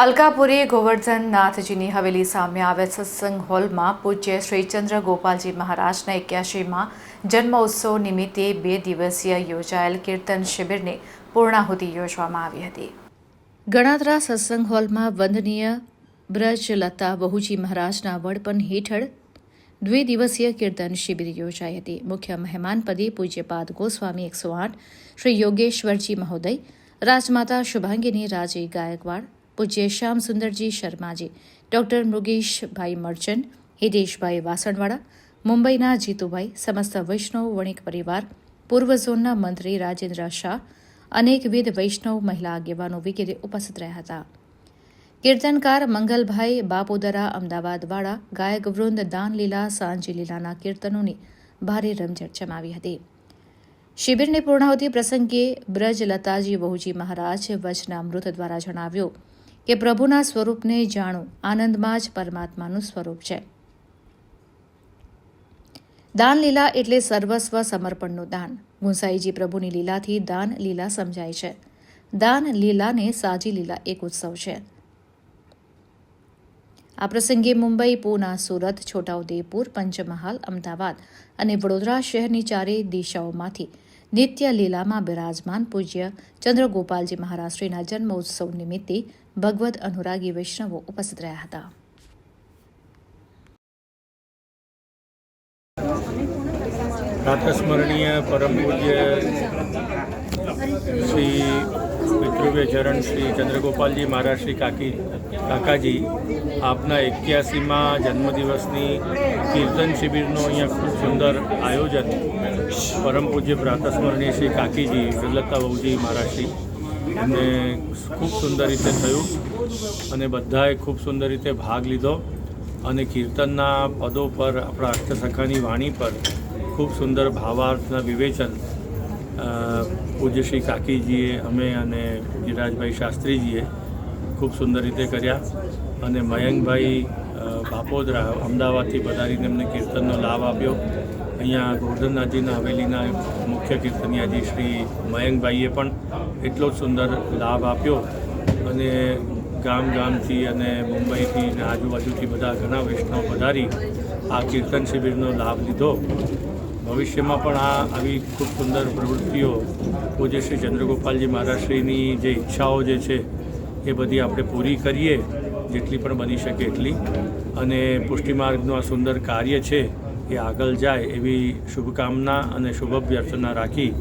અલકાપુરી ગોવર્ધન નાથજીની હવેલી સામે આવેલ સત્સંગ હોલમાં પૂજ્ય શ્રીચંદ્ર ગોપાલજી મહારાજના એક્યાસીમાં જન્મોત્સવ નિમિત્તે બે દિવસીય યોજાયેલ કીર્તન શિબિરની પૂર્ણાહુતિ યોજવામાં આવી હતી. ગણાત્રા સત્સંગ હોલમાં વંદનીય બ્રજલતા બહુજી મહારાજના વડપણ હેઠળ દ્વિદિવસીય કીર્તન શિબિર યોજાઈ હતી. મુખ્ય મહેમાન પદે પૂજ્યપાદ ગોસ્વામી એકસો આઠ, શ્રી યોગેશ્વરજી મહોદય, રાજમાતા શુભાંગીની, રાજી ગાયકવાડ પૂજ્ય શ્યામ સુંદરજી શર્માજી, ડૉક્ટર મૃગેશભાઈ મર્ચન્ટ હિતેશભાઈ વાસણવાળા, મુંબઈના જીતુભાઈ, સમસ્ત વૈષ્ણવ વણિક પરિવાર, પૂર્વ ઝોનના મંત્રી રાજેન્દ્ર શાહ અનેકવિધ વૈષ્ણવ મહિલા આગેવાનો વગેરે ઉપસ્થિત રહ્યા હતા. કીર્તનકાર મંગલભાઈ બાપોદરા અમદાવાદવાળા, ગાયક વૃંદ દાનલીલા સાંજી લીલાના કીર્તનોની ભારે રમઝટ જમાવી હતી. શિબિરની પૂર્ણાહુતિ પ્રસંગે બ્રજલતાજી વહુજી મહારાજ વચનામૃત દ્વારા જણાવ્યું કે પ્રભુના સ્વરૂપને જાણો. આનંદમાં જ પરમાત્માનું સ્વરૂપ છે. દાન લીલા એટલે સર્વસ્વ સમર્પણનું દાન. ગુંસાઈજી પ્રભુની લીલાથી દાન લીલા સમજાય છે. દાન લીલાને સાજી લીલા એક ઉત્સવ છે. આ પ્રસંગે મુંબઈ, પૂના, સુરત, છોટાઉદેપુર, પંચમહાલ, અમદાવાદ અને વડોદરા શહેરની ચારે દિશાઓમાંથી નિત્ય લીલામાં બિરાજમાન પૂજ્ય ચંદ્રગોપાલજી મહારાષ્ટ્રીના જન્મોત્સવ નિમિત્તે ભગવદ અનુરાગી વૈષ્ણવો ઉપસ્થિત રહ્યા હતા. પ્રાતસ્મરણીય પરમ પૂજ્ય શ્રી પિતૃવ્ય ચરણ શ્રી ચંદ્રગોપાલજી મહારાજ શ્રી કાકી, કાકાજી, આપના એક્યાસીમાં જન્મદિવસની કીર્તન શિબિરનું અહીંયા ખૂબ સુંદર આયોજન, પરમ પૂજ્ય પ્રાતસ્મરણીય શ્રી કાકીજી પ્રલતા બહુજી મહારાજશ્રી એમને ખૂબ સુંદર રીતે થયું અને બધાએ ખૂબ સુંદર રીતે ભાગ લીધો અને કીર્તનના પદો પર આપણા અષ્ટસખાની વાણી પર ખૂબ સુંદર ભાવાર્થના વિવેચન પૂજ્ય શ્રી કાકીજીએ અમે અને ગિરાજભાઈ શાસ્ત્રીજીએ ખૂબ સુંદર રીતે કર્યા અને મયંકભાઈ બાપોદરા અમદાવાદથી પધારીને એમને કીર્તનનો લાભ આપ્યો. અહીંયા ગોવર્ધનનાથજીના હવેલીના મુખ્ય કીર્તનિયાજી શ્રી મયંકભાઈએ પણ એટલો જ સુંદર લાભ આપ્યો અને ગામ ગામથી અને મુંબઈથી અને આજુબાજુથી બધા ઘણા વૈષ્ણવ પધારી આ કીર્તન શિબિરનો લાભ લીધો. ભવિષ્યમાં પણ આ આવી ખૂબ સુંદર પ્રવૃત્તિઓ પૂજ્ય શ્રી ચંદ્રગોપાલજી મહારાજશ્રીની જે ઈચ્છાઓ જે છે એ બધી આપણે પૂરી કરીએ, જેટલી પણ બની શકે એટલી. અને પુષ્ટિમાર્ગનું આ સુંદર કાર્ય છે એ આગળ જાય એવી શુભકામના અને શુભ અભ્યર્થના રાખી